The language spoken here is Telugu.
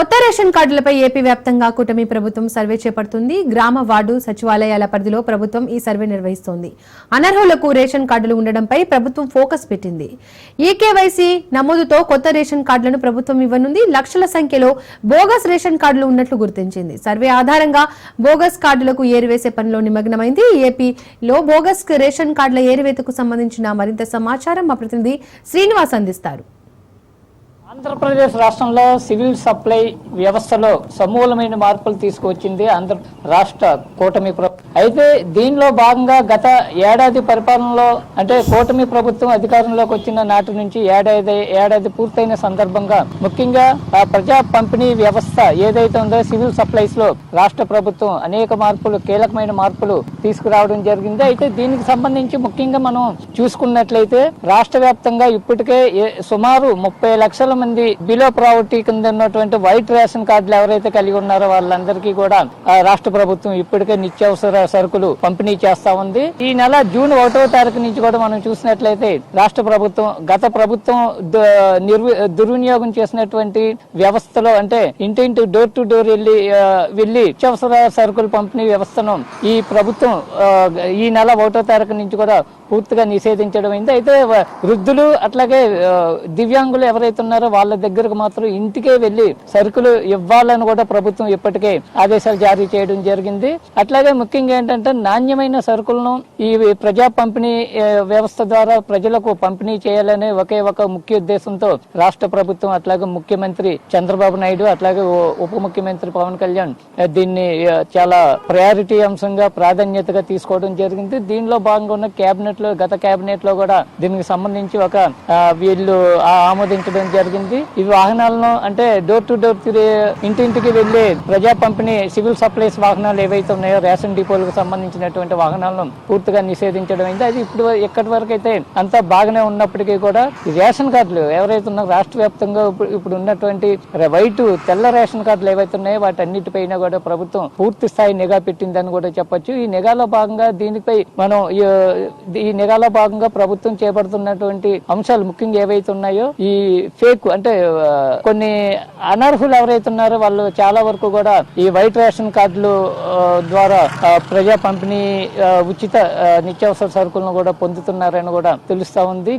కొత్త రేషన్ కార్డులపై ఏపీ వ్యాప్తంగా కూటమి ప్రభుత్వం సర్వే చేపడుతుంది. గ్రామ వార్డు సచివాలయాల పరిధిలో ప్రభుత్వం ఈ సర్వే నిర్వహిస్తోంది. అనర్హులకు రేషన్ కార్డులు ఉండడంపై ప్రభుత్వం ఫోకస్ పెట్టింది. ఈకేవైసీ నమోదుతో కొత్త రేషన్ కార్డులను ప్రభుత్వం ఇవ్వనుంది. లక్షల సంఖ్యలో బోగస్ రేషన్ కార్డులు ఉన్నట్లు గుర్తించింది. సర్వే ఆధారంగా బోగస్ కార్డులకు ఏరివేసే పనిలో నిమగ్నమైంది. ఏపీలో బోగస్ రేషన్ కార్డుల ఏరివేతకు సంబంధించిన మరింత సమాచారం మా ప్రతినిధి శ్రీనివాస్ అందిస్తారు. ఆంధ్రప్రదేశ్ రాష్ట్రంలో సివిల్ సప్లై వ్యవస్థలో సమూలమైన మార్పులు తీసుకువచ్చింది ఆంధ్ర రాష్ట్ర కూటమి ప్రభుత్వం. అయితే దీనిలో భాగంగా గత ఏడాది పరిపాలనలో అంటే కూటమి ప్రభుత్వం అధికారంలోకి వచ్చిన నాటి నుంచి ఏడాది ఏడాది పూర్తయిన సందర్భంగా ముఖ్యంగా ఆ ప్రజా పంపిణీ వ్యవస్థ ఏదైతే ఉందో సివిల్ సప్లైస్లో రాష్ట్ర ప్రభుత్వం అనేక మార్పులు కీలకమైన మార్పులు తీసుకురావడం జరిగింది. అయితే దీనికి సంబంధించి ముఖ్యంగా మనం చూసుకున్నట్లయితే రాష్ట్ర వ్యాప్తంగా ఇప్పటికే సుమారు ముప్పై లక్షల మంది బిలో ప్రావర్టీ కింద ఉన్నటువంటి వైట్ రేషన్ కార్డులు ఎవరైతే కలిగి ఉన్నారో వాళ్ళందరికీ కూడా రాష్ట్ర ప్రభుత్వం ఇప్పటికే నిత్యావసర సరుకులు పంపిణీ చేస్తా ఉంది. ఈ నెల జూన్ ఒకటో తారీఖు నుంచి కూడా మనం చూసినట్లయితే రాష్ట్ర ప్రభుత్వం గత ప్రభుత్వం దుర్వినియోగం చేసినటువంటి వ్యవస్థలో అంటే ఇంటింటి డోర్ టు డోర్ వెళ్ళి వెళ్ళి నిత్యావసర సరుకులు పంపిణీ వ్యవస్థను ఈ ప్రభుత్వం ఈ నెల ఒకటో తారీఖు నుంచి కూడా పూర్తిగా నిషేధించడం అయింది. అయితే వృద్ధులు అట్లాగే దివ్యాంగులు ఎవరైతే ఉన్నారో వాళ్ళ దగ్గరకు మాత్రం ఇంటికే వెళ్ళి సరుకులు ఇవ్వాలని కూడా ప్రభుత్వం ఇప్పటికే ఆదేశాలు జారీ చేయడం జరిగింది. అట్లాగే ముఖ్యంగా ఏంటంటే నాణ్యమైన సరుకులను ఈ ప్రజా పంపిణీ వ్యవస్థ ద్వారా ప్రజలకు పంపిణీ చేయాలనే ఒకే ఒక ముఖ్య ఉద్దేశంతో రాష్ట్ర ప్రభుత్వం అట్లాగే ముఖ్యమంత్రి చంద్రబాబు నాయుడు అట్లాగే ఉప ముఖ్యమంత్రి పవన్ కళ్యాణ్ దీన్ని చాలా ప్రయారిటీ అంశంగా ప్రాధాన్యతగా తీసుకోవడం జరిగింది. దీనిలో భాగంగా ఉన్న కేబినెట్లో గత కేబినెట్లో కూడా దీనికి సంబంధించి ఒక వీళ్ళు ఆమోదించడం జరిగింది. ఈ వాహనాలను అంటే డోర్ టు డోర్ ఇంటింటికి వెళ్ళి ప్రజా పంపిణీ సివిల్ సప్లైస్ వాహనాలు ఏవైతే ఉన్నాయో రేషన్ డిపోలకు సంబంధించినటువంటి వాహనాలను పూర్తిగా నిషేధించడం అయింది. అది ఇప్పుడు ఎక్కడి వరకు అయితే అంతా బాగానే ఉన్నప్పటికీ కూడా రేషన్ కార్డులు ఎవరైతే ఉన్నారో రాష్ట్ర వ్యాప్తంగా ఇప్పుడు- ఉన్నటువంటి వైట్ తెల్ల రేషన్ కార్డులు ఏవైతే ఉన్నాయో వాటి అన్నిటిపైన కూడా ప్రభుత్వం పూర్తి స్థాయి నిఘా పెట్టిందని కూడా చెప్పొచ్చు. ఈ నిఘాలో భాగంగా దీనిపై మనం ఈ- ఈ నిఘాలో భాగంగా ప్రభుత్వం చేపడుతున్నటువంటి అంశాలు ముఖ్యంగా ఏవైతే ఉన్నాయో ఈ ఫేక్ అంటే కొన్ని అనర్హులు ఎవరైతే ఉన్నారో వాళ్ళు చాలా వరకు కూడా ఈ వైట్ రేషన్ కార్డులు ద్వారా ప్రజా పంపిణీ ఉచిత నిత్యావసర సరుకులను కూడా పొందుతున్నారని కూడా తెలుస్తా ఉంది.